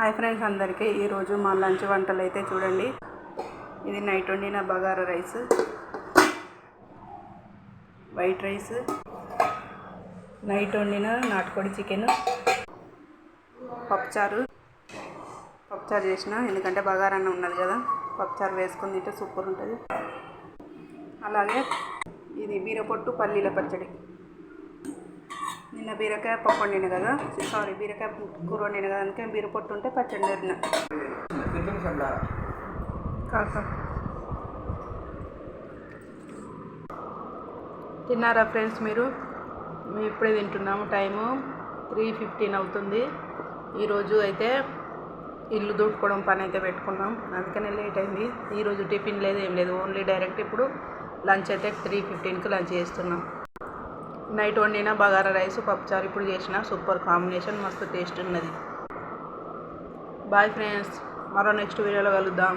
Hi friends అందరికీ. ఈరోజు మా లంచ్ వంటలు అయితే చూడండి. ఇది నైట్ వండిన bagara rice white rice night వండిన నాటుకోడి చికెన్ పప్పుచారు. పప్పుచారు చేసిన ఎందుకంటే బగారా అన్న ఉన్నది కదా. పప్పుచారు వేసుకుని తింటే సూపర్ ఉంటుంది. అలాగే ఇది బీరపొట్టు పల్లీల పచ్చడి. నిన్న బీరకాయ పప్పు వండిన కదా? సారీ బీరకాయ కూర వండిన కదా? అందుకే బీర పొట్టు ఉంటే పచ్చడి వండిన. తిన్నారా ఫ్రెండ్స్ మీరు? మేము ఇప్పుడే తింటున్నాము. టైము త్రీ ఫిఫ్టీన్ అవుతుంది. ఈరోజు అయితే ఇల్లు దూడుకోవడం పని అయితే పెట్టుకున్నాం. అందుకనే లేట్ అయింది. ఈరోజు టిఫిన్ లేదు ఏం లేదు. ఓన్లీ డైరెక్ట్ ఇప్పుడు లంచ్ అయితే త్రీ ఫిఫ్టీన్కి లంచ్ చేస్తున్నాం. నైట్ వండిన బగారా రైస్ పప్పుచారు ఇప్పుడు చేసిన సూపర్ కాంబినేషన్ మస్తు టేస్ట్ ఉన్నది. బాయ్ ఫ్రెండ్స్ మరో నెక్స్ట్ వీడియోలో కలుద్దాం.